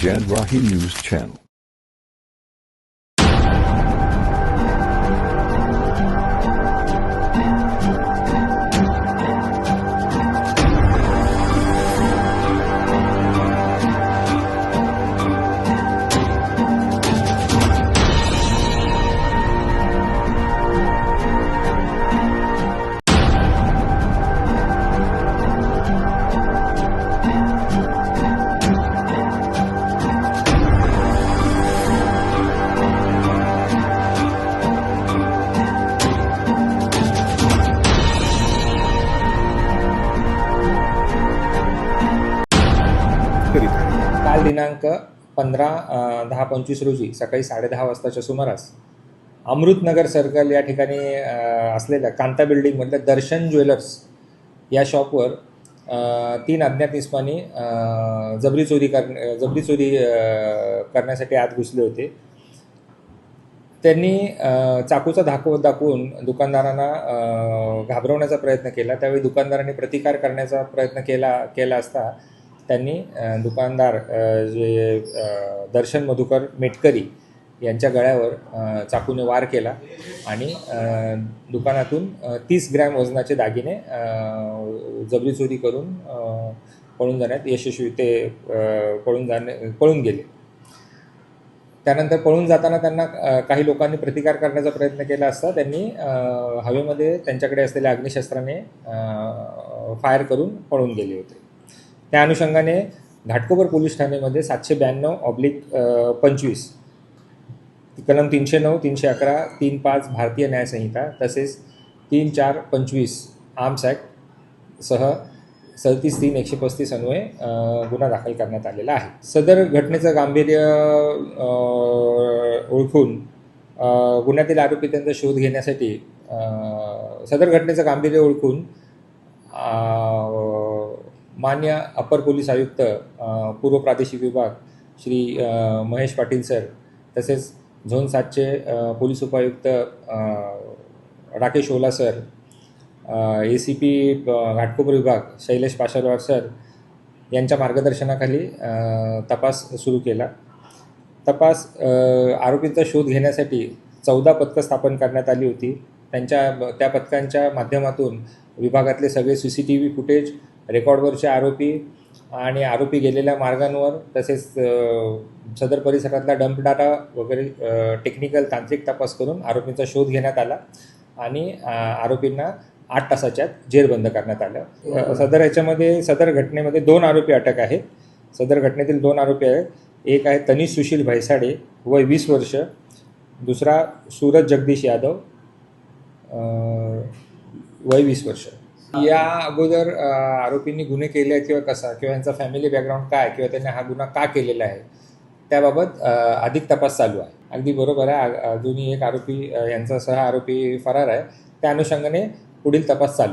Jan News Channel. काल दिनांक पंधरा दहा पंचवीस रोजी सकाळी साडेदहा वाजताच्या सुमारास अमृतनगर सर्कल या ठिकाणी असलेल्या कांता बिल्डिंगमधल्या दर्शन ज्वेलर्स या शॉपवर तीन अज्ञात इस्मानी जबरी चोरी कर जबरी चोरी करण्यासाठी आत घुसले होते. त्यांनी चाकूचा धाको दाखवून दुकानदारांना घाबरवण्याचा प्रयत्न केला. त्यावेळी दुकानदारांनी प्रतिकार करण्याचा प्रयत्न केला केला असता त्यांनी दुकानदार जे दर्शन मधुकर मेटकरी यांच्या गळ्यावर चाकूने वार केला आणि दुकानातून तीस ग्रॅम वजनाचे दागिने जबरी चोरी करून पळून जाण्यात यशस्वी ते पळून जाणे पळून गेले. त्यानंतर पळून जाताना त्यांना काही लोकांनी प्रतिकार करण्याचा प्रयत्न केला असता त्यांनी हवेमध्ये त्यांच्याकडे असलेल्या अग्निशस्त्राने फायर करून पळून गेले होते. त्या अनुषंगाने घाटकोपर पोलीस ठाण्यामध्ये सातशे ब्याण्णव ऑब्लिक पंचवीस कलम तीनशे नऊ तीनशे अकरा तीन पाच भारतीय न्यायसंहिता तसेच तीन चार पंचवीस आर्म्स ॲक्ट सह सदतीस तीन एकशे पस्तीस अन्वये गुन्हा दाखल करण्यात आलेला आहे. सदर घटनेचं गांभीर्य ओळखून गुन्ह्यातील आरोपी त्यांचा शोध घेण्यासाठी सदर घटनेचं गांभीर्य ओळखून मान्य अपर पोलीस आयुक्त पूर्व प्रादेशिक विभाग श्री महेश पाटील सर तसेच झोन सातचे पोलीस उपायुक्त Rakesh Ola sir A C P Ghatkopar विभाग शैलेश पाशरवार सर यांच्या मार्गदर्शनाखाली तपास सुरू केला. तपास आरोपींचा शोध घेण्यासाठी चौदा पथकं स्थापन करण्यात आली होती. त्यांच्या त्या पथकांच्या माध्यमातून विभागातले सगळे C C T V footage रेकॉर्डवरचे आरोपी आणि आरोपी गेलेल्या मार्गांवर तसेच सदर परिसरातला डंप डाटा वगैरे टेक्निकल तांत्रिक तपास करून आरोपींचा शोध घेण्यात आला आणि आरोपींना आठ तासाच्या जेरबंद करण्यात आलं. सदर याच्यामध्ये सदर घटनेमध्ये दोन आरोपी अटक आहेत. सदर घटनेतील दोन आरोपी आहेत. एक आहे तनिष सुशील भैसाडे वय वीस वर्ष. दुसरा सूरज जगदीश यादव वय वीस वर्ष. या अगोदर आरोपींनी गुन्हे केले किंवा कसा? किंवा यांचा फॅमिली बॅकग्राऊंड काय किंवा त्यांनी हा गुन्हा का केलेला आहे? त्याबाबत अधिक तपास चालू आहे. अगदी बरोबर आहे. अजूनही एक आरोपी यांचा सह आरोपी फरार आहे. त्या अनुषंगाने पुढील तपास चालू आहे.